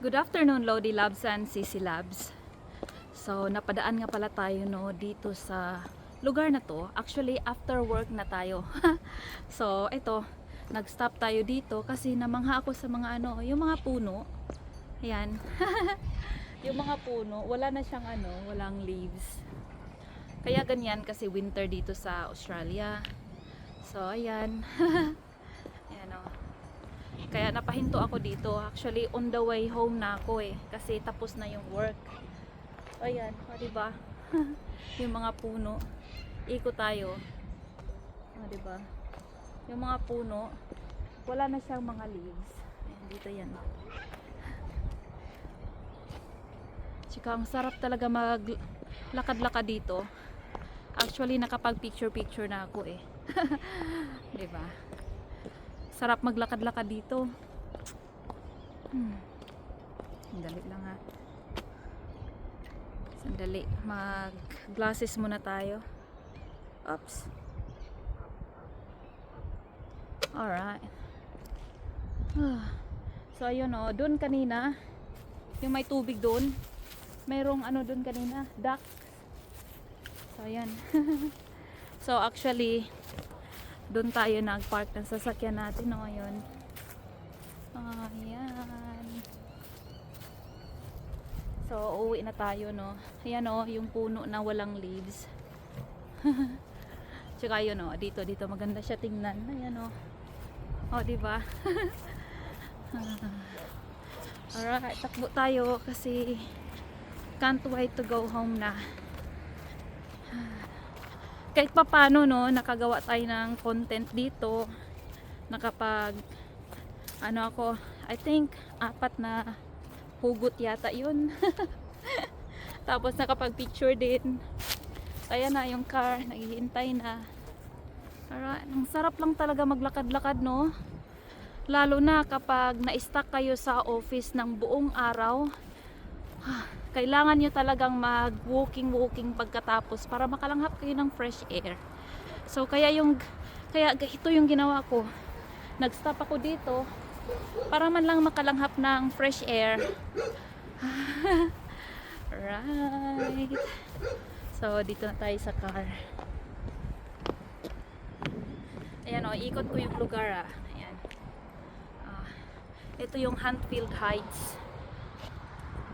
Good afternoon, Lodi Labs and CC Labs. So, napadaan nga pala tayo no dito sa lugar na to. Actually, after work na tayo. so, ito, nag-stop tayo dito kasi namangha ako sa mga ano, yung mga puno. Ayan. yung mga puno, wala na siyang ano, walang leaves. Kaya ganyan kasi winter dito sa Australia. So, ayan. ayan o. Kaya napahinto ako dito. Actually, on the way home na ako eh. Kasi tapos na yung work. Ayan, o diba? yung mga puno. Ikot tayo. O diba? Yung mga puno, wala na siyang mga leaves. Ayan, dito yan. Tsaka ang sarap talaga maglakad-lakad dito. Actually, nakapag picture-picture na ako eh. 'Di ba? Sarap maglakad-lakad dito. Hmm. Sandali lang ha. Sandali. Mag-glasses muna tayo. Oops. Alright. So, ayun o. Doon kanina, yung may tubig doon, mayroong ano doon kanina, duck. So, ayan. so, actually, doon tayo nag-park ng sasakyan natin no, ngayon. Ayan. So, uuwi na tayo, no. Ayan, o, yung puno na walang leaves. Tsaka yun, o, dito, dito, maganda siya tingnan. Ayan, o. O, diba? Alright, takbo tayo kasi can't wait to go home na kahit pa paano no, nakagawa tayo ng content dito. Nakapag ano ako, I think apat na hugot yata 'yun. Tapos nakapag picture din. Ayan na yung car, naghihintay na. Alright, ang sarap lang talaga maglakad-lakad no. Lalo na kapag na-stuck kayo sa office ng buong araw. Kailangan nyo talagang mag walking walking pagkatapos para makalanghap kayo ng fresh air. So kaya yung kaya ito yung ginawa ko. Nag stop ako dito para man lang makalanghap ng fresh air. Right so dito na tayo sa car. Ayan o ikot ko yung lugar ah. Ayan. Ah, ito yung Huntfield Heights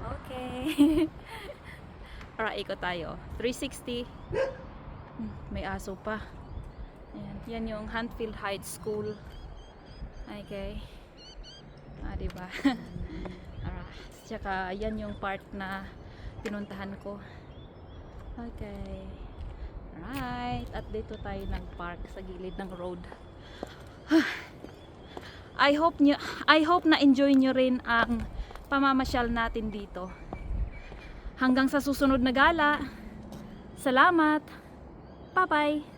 Okay. Para ikot tayo. 360. Hmm, May aso pa. Ayan. Yan yung Huntfield Heights School. Okay. Ah, diba? Alright. Tsaka, yan yung part na pinuntahan ko. Okay. Alright. At dito tayo nag-park sa gilid ng road. I hope nyo, I hope na enjoy nyo rin ang pamamasyal natin dito. Hanggang sa susunod na gala. Salamat. Bye-bye.